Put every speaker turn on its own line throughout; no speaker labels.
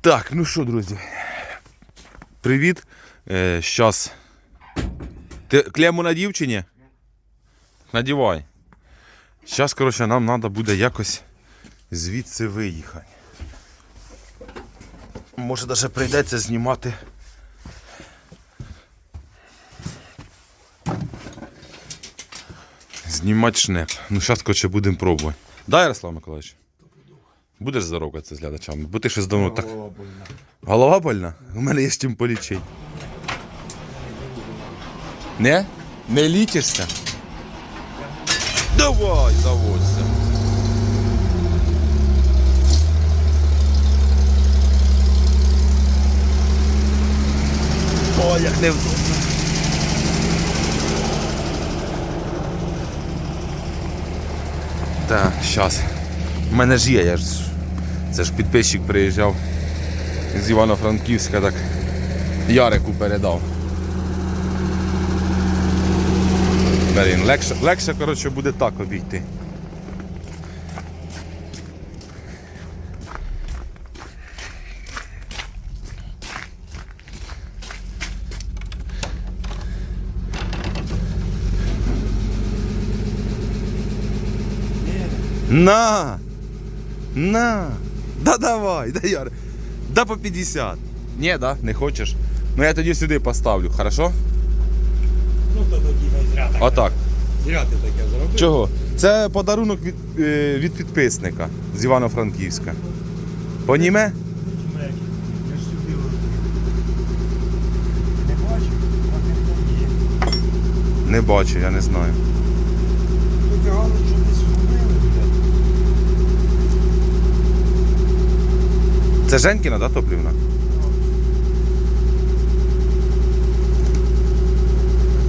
Так, ну що, друзі. Привіт. Е, щас. Ти клему на дівчині? Надівай. Зараз, коротше, нам треба буде якось звідси виїхати. Може навіть прийдеться знімати. Знімати шнек. Ну, зараз, коротше, будемо пробувати. Да, Ярослав Миколаївич? Будеш здоровкатися з глядачами? Бо ти щось давно так. Голова больна? У мене є з чим полічити. Не? Не лічишся? Давай, заводься. Ой, як невдобно. Так, щас. У мене ж є, я ж. Це ж підписчик приїжджав з Івано-Франківська, так Ярику передав. Блін, легше, легше коротше, буде так обійти. На! На! Да давай, да Яр. Да по 50. Ні, да, не хочеш. Ну я тоді сюди поставлю, хорошо?
Ну то тоді не зря так.
Отак.
Зря ти таке зробив.
Чого? Це подарунок від, е, від підписника з Івано-Франківська. Поніме?
Я ж сюди. Не бачив? А ти там є.
Не бачу, я не знаю.
Потягали, що десь згубили, блядь.
Це Женькіна, да, топлівна?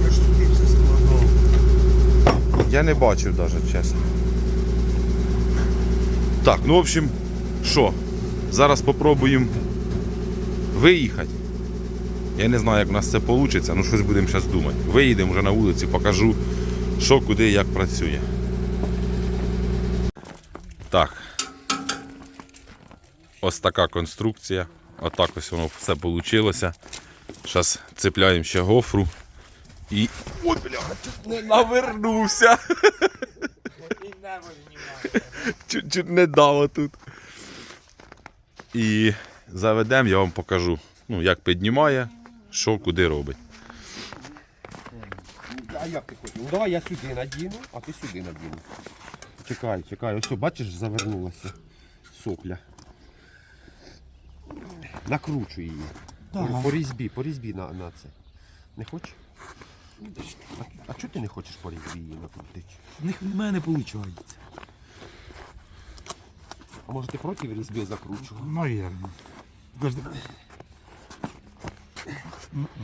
Я ж сюди все складав.
Я не бачив навіть, чесно. Так, ну в общем, що? Зараз спробуємо виїхати. Я не знаю, як у нас це вийде, ну щось будемо зараз думати. Виїдемо вже на вулиці, покажу, що, куди як працює. Так. Ось така конструкція. Отак ось воно все вийшло. Зараз цепляємо ще гофру. І. Ой, бляха, чуть не навернувся. Чуть, чуть не дало тут. І заведемо, я вам покажу, ну, як піднімає, що куди робить.
А як ти хочеш? Ну давай я сюди надіну, а ти сюди надіну. Чекай, чекай, ось бачиш, завернулася сопля. Накручу її.
Так.
По різьбі, по різьбі на, на це. Не хочеш? А, а чого ти не хочеш по різьбі її накрутити?
В них в мене виходить.
А може ти проти різьби закручував?
Навірно. Подожди.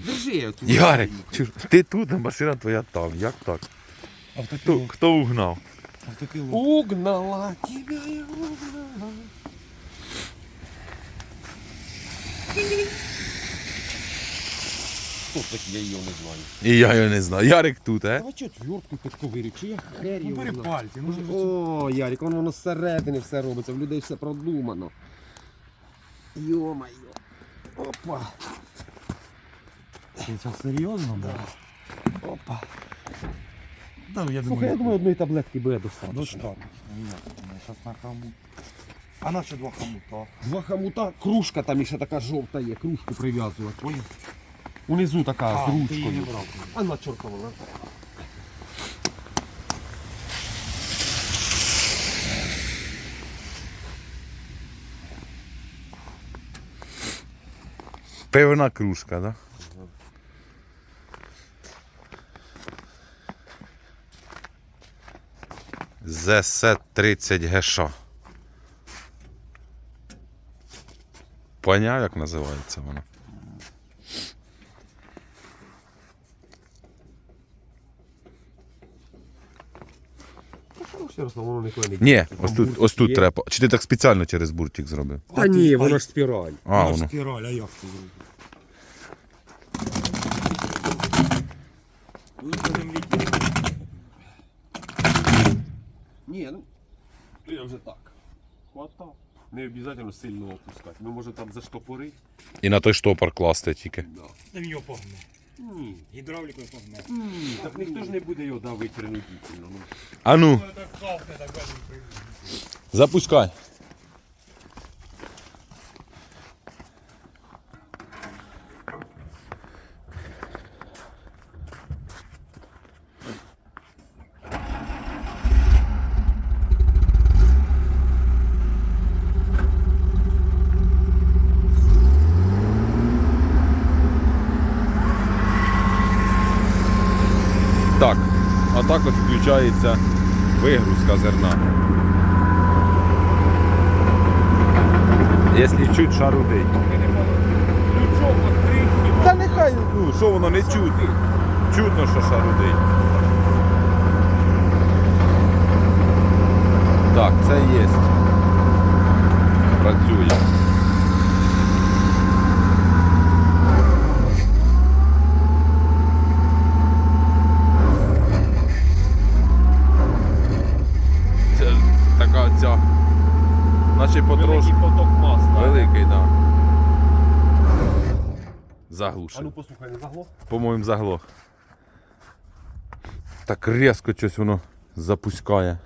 Держи оцю.
Ярик, чуш, ти тут, а машина твоя там. Як так? Хто, хто угнав?
Угнала тебя, я угнала. Хто такий, я її не знаю.
І я його не знаю. Ярик тут, е?
Давай чого твердку підковирю, чи я хер
Ну
його
бери
знаю.
пальці. Ну,
О, Ярик, воно, воно зсередини все робиться, в людей все продумано. Йо-моє. Опа.
Ти це серйозно? Да.
Опа.
Да, я
Слухай, я думаю, одної таблетки буде достатньо.
достатньо. Зараз на хамут. А наче два хамута.
Два хомута, кружка там ще така жовта є, кружку прив'язувати, поняв? Унизу така з
ти не
ручкою.
брав.
А на чортова. на.
Пивна кружка, да? ЗС-30 ГШ. Поняв, як називається вона?
Воно
Ні, ось тут, ось тут треба. Чи ти так спеціально через буртик зробив?
Та ні, воно ж спіраль.
А, воно.
спіраль, а як ти зробив?
Ні, ну. Я вже так. Хвата. Не обов'язково сильно опускати. Ми можемо там заштопорити.
І на той штопор класти тільки.
Да.
Та він його погне.
Ні.
Гідравлікою погне.
Ні, так ніхто ж не буде його давити принудительно. Ну.
А ну,
Так хавкне, так
запускай. Так, а так ось включається вигрузка зерна. Якщо чуть шарудить.
Ключом відкрий
Та нехай, ну що воно не чутно. Чутно, що шарудить. Так, це є. Працює. Це така ця. Наче потрошки.
Великий поток масла.
Великий, так. Да.
А ну послухай, не заглох?
По-моєму, заглох. Так різко щось воно запускає.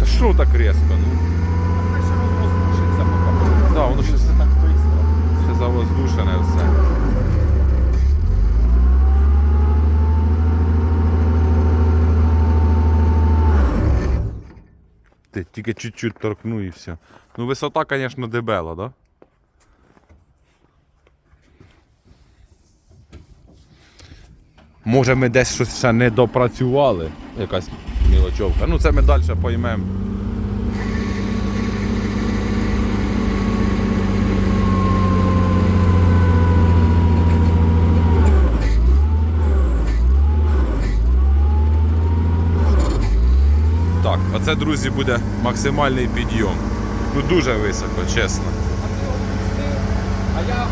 Та що так різко? Ну?
Хай ще розвоздушиться поки.
Да, воно ще,
Це так швидко.
ще завоздушене все. Ти тільки чуть-чуть торкну і все. Ну висота, звісно, дебела, да? Може ми десь щось ще не допрацювали. Якась мілочовка. Ну це ми далі поймемо. Так, оце, друзі, буде максимальний підйом. Ну дуже високо, чесно.
А я.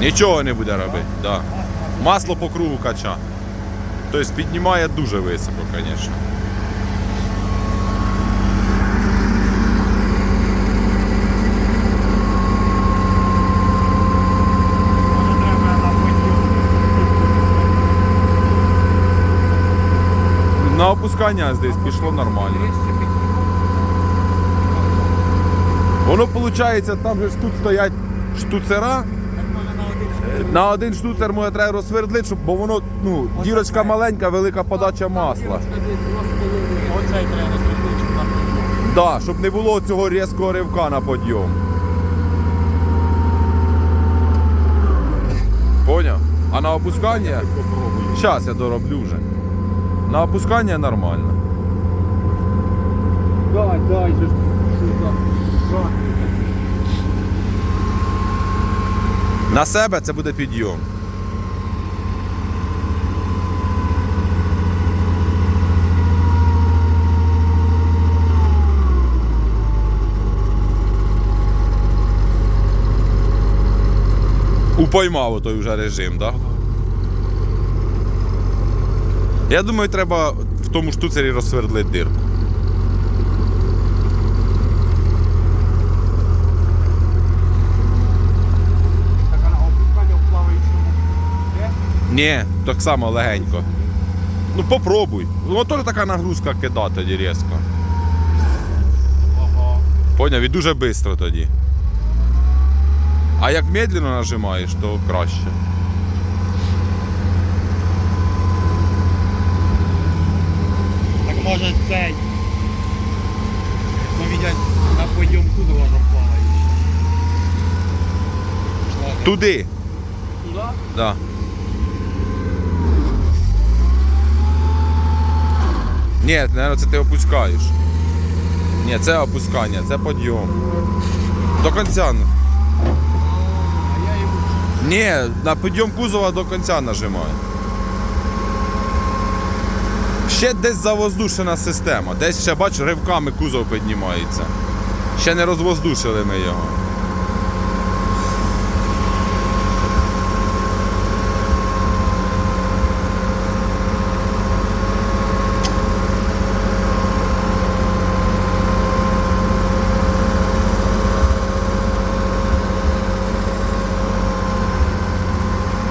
Нічого не
буде робити. Да. Масло по кругу кача. Тобто піднімає дуже високо, звісно.
На
опускання десь пішло нормально. Воно виходить, там же ж тут стоять штуцера.
На один
штуцер може треба розсвердлити, щоб, бо воно, ну, дірочка маленька, велика подача масла.
Оцей треба на подйом.
Щоб не було цього різкого ривка на подйом. Поняв? А на опускання. Зараз я дороблю вже. На опускання нормально.
Дай, дай же.
На себе це буде підйом. Упоймав той вже режим, так? Да? Я думаю, треба в тому штуцері розсвердлити дирку.
Так, а опускання в плаваючому.
Ні, так само легенько. Ну попробуй. Воно теж така нагрузка кидати тоді різко.
Ага.
Поняв, і дуже швидко тоді. А як медленно нажимаєш, то краще.
Може цей. Повідять на подйом куди можна плаваючи.
Туди.
Туди?
Да. Ні, наверное, це ти опускаєш. Ні, це опускання, це підйом. До кінця.
А я йому
Ні, на підйом кузова до кінця нажимаю. Ще десь завоздушена система. Десь ще бачу, ривками кузов піднімається. Ще не розвоздушили ми його.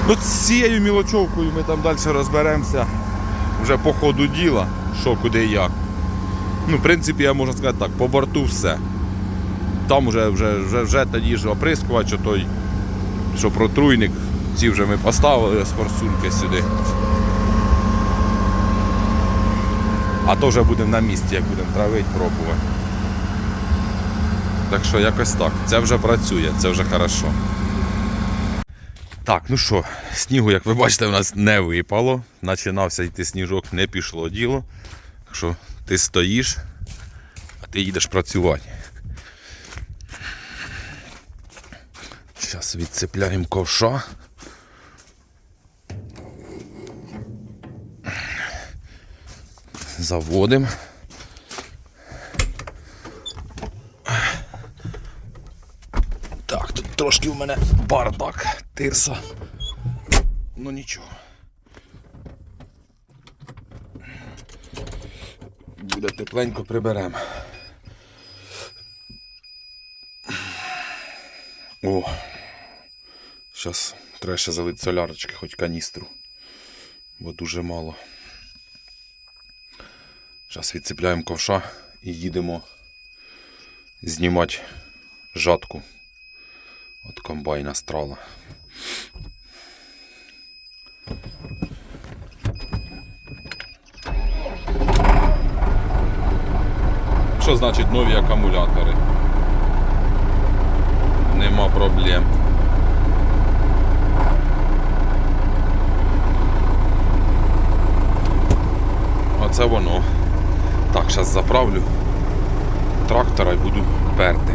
Ну, з цією мілочовкою ми там далі розберемося вже по ходу діла, що куди як. Ну, в принципі, я можу сказати так, по борту все. Там вже, вже, вже, вже тоді ж оприскувач, той, що протруйник, ці вже ми поставили з форсунки сюди. А то вже будемо на місці, як будемо травити, пробувати. Так що якось так. Це вже працює, це вже хорошо. Так, ну що, снігу, як ви бачите, у нас не випало. Починався йти сніжок, не пішло діло. Так що ти стоїш, а ти їдеш працювати. Зараз відцепляємо ковша. Заводимо. Так, тут трошки у мене бардак, тирса. Ну нічого. Буде тепленько приберемо. О! Зараз треба ще залити солярочки, хоч каністру, бо дуже мало. Зараз відцепляємо ковша і їдемо знімати жатку. От комбайна страла. Що значить нові акумулятори? Нема проблем. Оце воно. Так, зараз заправлю трактора і буду перти.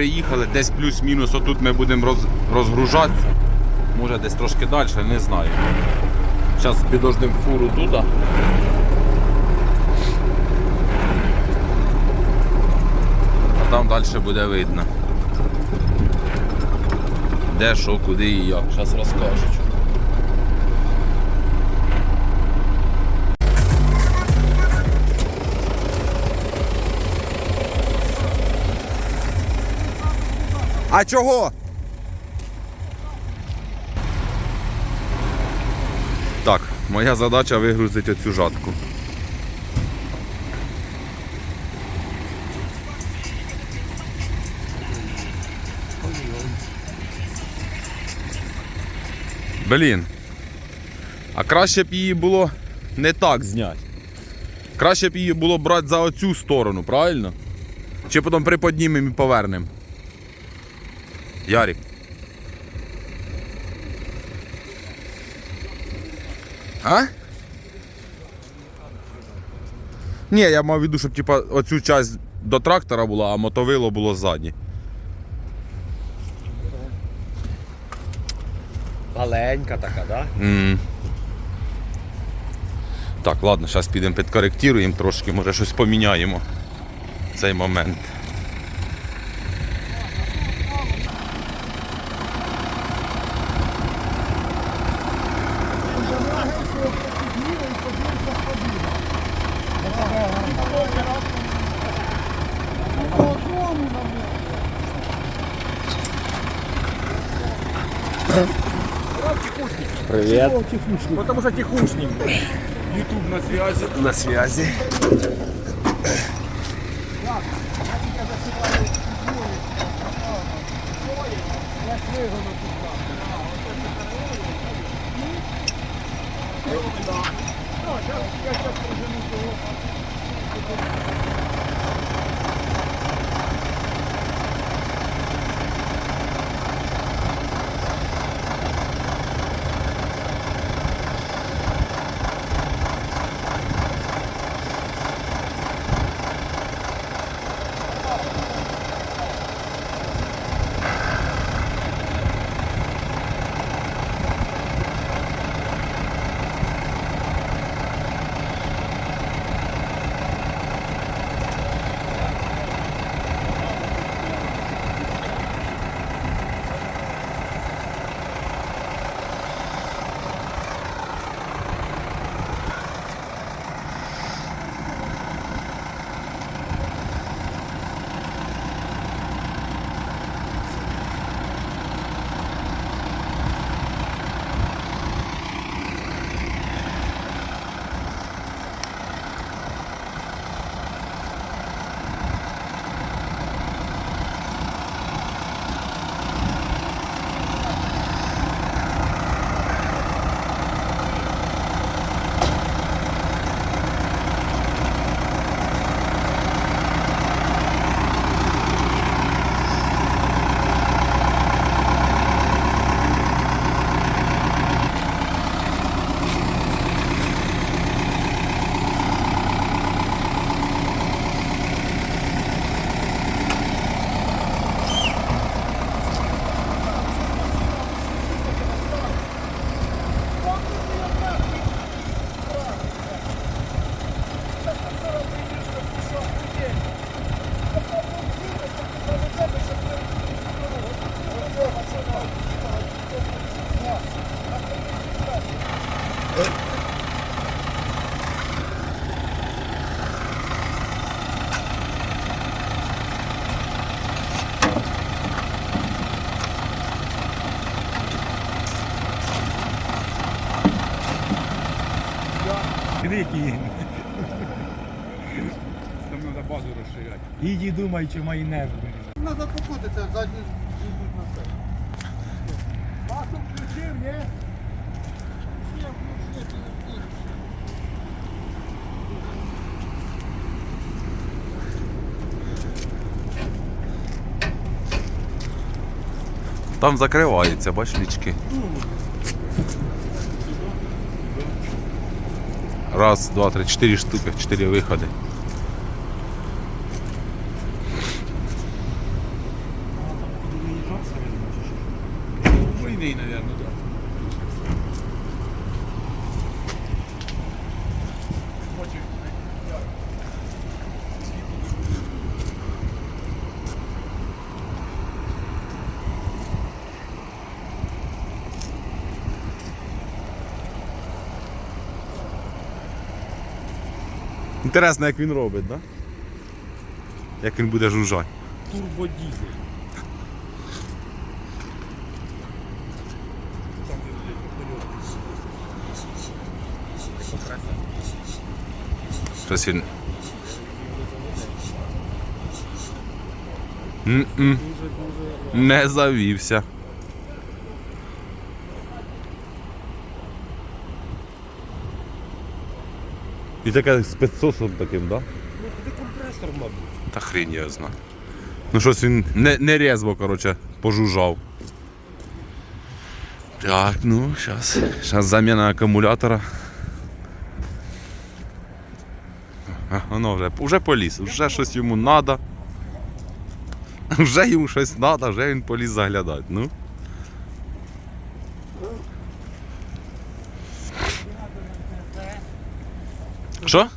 Приїхали, десь плюс-мінус отут ми будемо роз, розгружатися. Може десь трошки далі, не знаю. Зараз підождемо фуру туди. А там далі буде видно. Де, що, куди і як. Зараз розкажуть.
А чого?
Так, моя задача вигрузити оцю жатку. Блін. А краще б її було не так зняти. Краще б її було брати за оцю сторону, правильно? Чи потім приподнімемо і повернемо. Ярик. А? Ні, я мав в виду, щоб типа, оцю часть до трактора була, а мотовило було ззаді.
Маленька така, да?
М. Так, ладно, зараз підемо підкоректуємо трошки, може щось поміняємо в цей момент.
Привіт.
Потому що тихушник. Ютуб на зв'язі.
На связі.
Диви, Іди думай, чи мої нерви.
Надо покутиться, задню їдуть на це. Пасом включив, ні?
Там закриваються, бач, лічки. Раз, два, три, чотири штуки, чотири виходи.
Двойний, мабуть, так.
Інтересно, як він робить, так? Да? Як він буде жужжати.
Турбодізель.
Щось він. М-м. Не завівся. І таке з підсосом таким, так? Да?
Ну, це компресор, мабуть.
Та хрінь я знаю. Ну щось він не, не різво, коротше, пожужжав. Так, ну, зараз. Зараз заміна акумулятора. А, Воно вже, вже поліз, вже щось йому треба. Вже йому щось треба, вже він поліз заглядати. Ну. Що?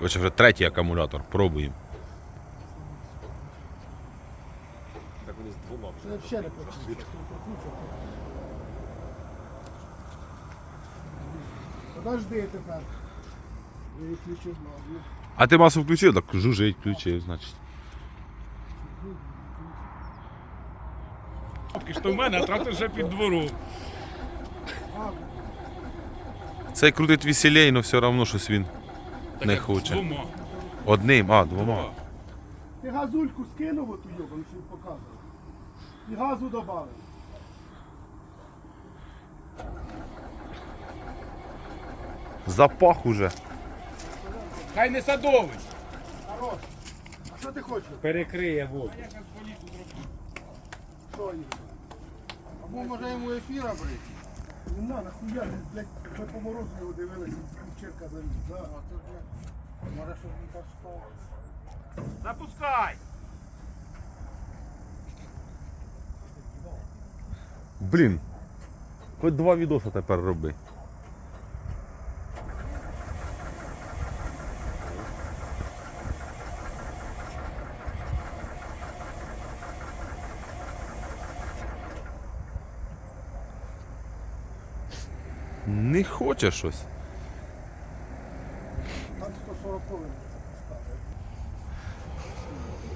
Коротше, вже третій акумулятор, пробуємо.
Так вони з двома.
Це взагалі не працює. Подожди тепер.
А ти масу включив? Так жужить включив, значить.
Що в мене, а трактор вже під двором.
Цей крутить веселей, але все одно щось він не хоче.
Двома.
Одним, а, двома.
Ти газульку скинув оту йобану, що показував. І газу додав.
Запах уже.
Хай не садовий.
Хорош. А що ти хочеш?
Перекриє воду.
Що їх?
Або може йому ефіра брати.
Не на, нахуя, блядь, ми по морозу його дивилися, черка заліз. Да.
Може, щоб він так.
Запускай.
Блін. Хоч два відоси тепер роби. Не хоче щось.
Там 140 повинен.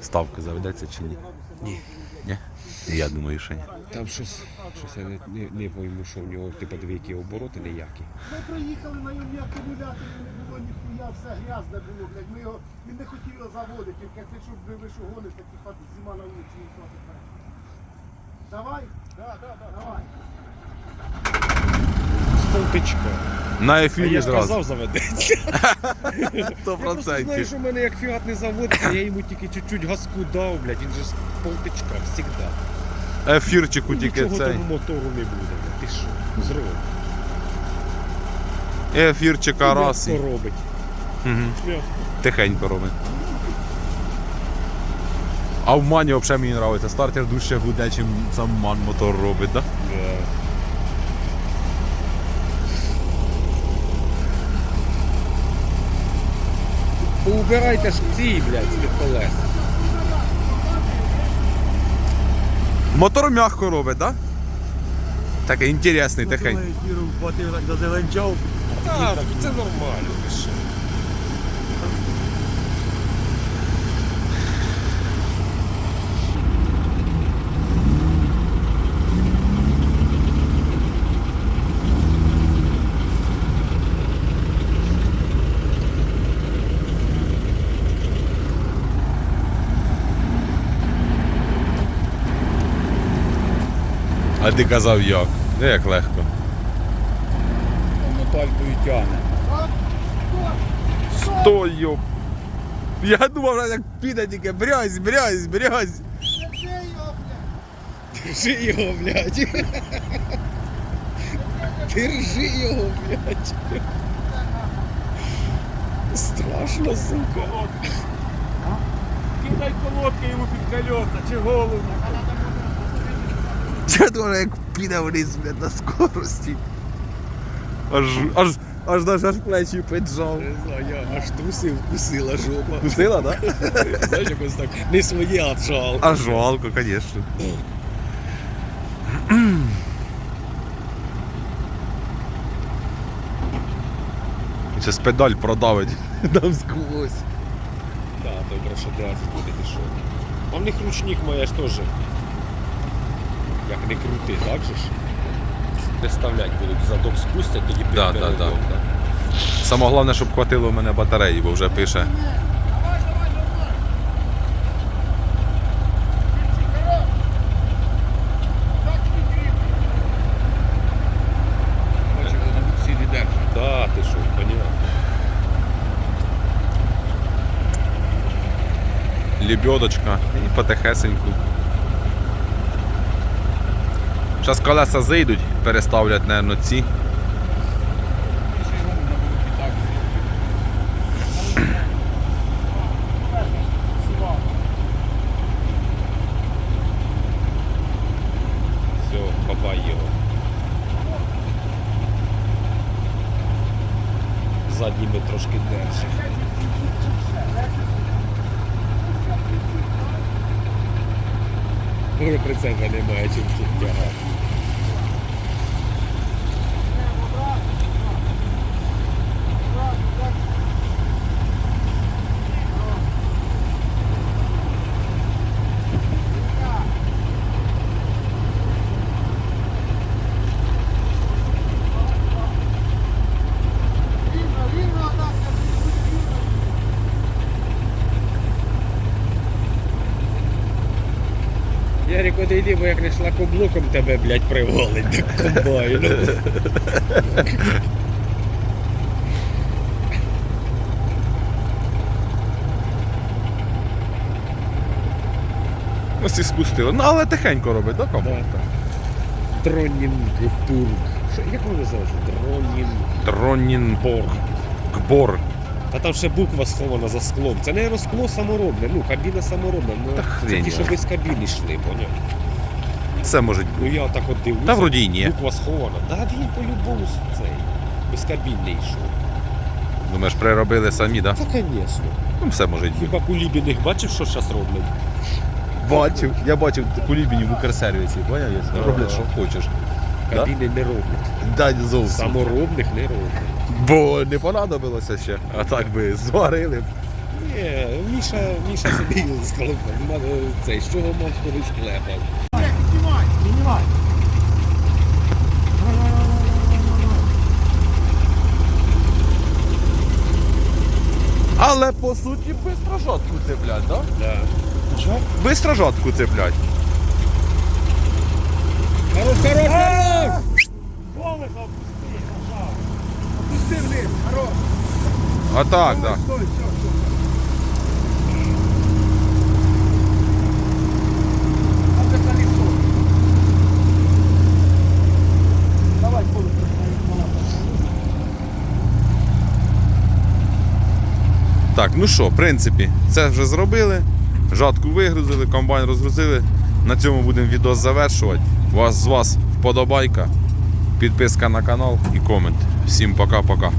Ставка заведеться чи ні? Ні. Ні? Я думаю, що ні.
Там щось, щось я не, не, не пойму, що в нього, ти подиви, які обороти ніякі.
Ми приїхали на йому акумулятор, не було ніхуя, все грязне було, блядь. Ми його, він не хотів його заводити, тільки ти щоб ви що гониш, так типа зима на вулиці і все тепер. Давай? Да, да, да. Давай.
З полтичка.
На ефірі
я
зразу.
казав заведеться. Я просто знаю, що в мене як фігат не заводиться, я йому тільки чуть-чуть газку дав, блядь, він же з полтичка, завжди.
Ефірчику тільки
Нічого
цей.
тому мотору не буде, блядь. ти що, зробив.
Ефірчика раз. і-
робить. М'ясо.
Тихенько робить. А в мані взагалі мені подобається. Стартер дужче гуде, чим сам ман мотор робить, так? Да?
Да. Поубирайте ж ці, блядь, з-під колес.
Мотор м'яко робить, так? Да? Такий інтересний, тихенький.
Так, це нормально. ти що.
А ти казав як? Не як легко.
Моталькою тягне.
Стой, йоп. Я думав, як піде тільки брязь, брязь, брязь.
Держи його, блядь. Держи його, блядь. Страшно, сука. Кидай колодки йому під колеса, чи голову.
Я думаю, як піде вниз, блядь, на скорості. Аж, аж, аж даже аж плечі піджав.
Не знаю, я аж трусив, вкусила жопа.
Кусила, да?
Знаєш, якось так не своє отжал.
А жалко, конечно. Сейчас педаль продавить. Нам сквозь.
Да, той крашодразить буде ти що. А в них ручник моя ж теж. Як не крути, так же ж? Не ставлять будуть, задок спустять, тоді
Да, да, да. Саме головне, щоб хватило в мене батареї, бо вже пише. Лебедочка і потихесеньку. Зараз колеса зайдуть, переставлять, наверное, ці.
Його. Задніми трошки держи. Може прицепа немає чим тут тягати. Ярик, бо як не шлакоблоком тебе, блядь, привалить до комбайну.
Ось і спустили. Ну, але тихенько робить, так? Да,
Тронінбург. Як воно називається? Тронінбург.
Тронінборг. Гбор.
Та там ще буква схована за склом. Це не скло саморобне, ну кабіна саморобна. Ну,
Та
це ті, що без кабіни йшли, поняв?
Все може бути.
Ну я так от дивлюся.
Та вроді й ні.
Буква схована. Та він по-любому з цей. Без кабіни йшов.
Думаєш, приробили самі, так? Да?
Та, звісно.
Ну, все може.
Хіба кулібіних бачив, що зараз роблять?
Бачив, я бачив кулібіні в Укрсервісі, поняв? Роблять, що хочеш. Да?
Кабіни не роблять.
Дай зовсім.
Саморобних не роблять.
Бо не понадобилося ще. А так би зварили. б.
Ні, Міша, Міша собі сказав, цей, з чого мав колись клепав.
Піднімай.
Але по суті бистро жатку цеплять, так?
Да.
Бистро жатку цеплять.
Хорош, хорош, хорош!
Колесо опусти, пожалуйста. Опусти вниз, хорош.
А так, так.
Стой, все, все. А це колесо. Давай, колесо.
Так, ну що, в принципі, це вже зробили. Жатку вигрузили, комбайн розгрузили. На цьому будемо відео завершувати. Вас з вас вподобайка, підписка на канал і комент. Всім пока-пока.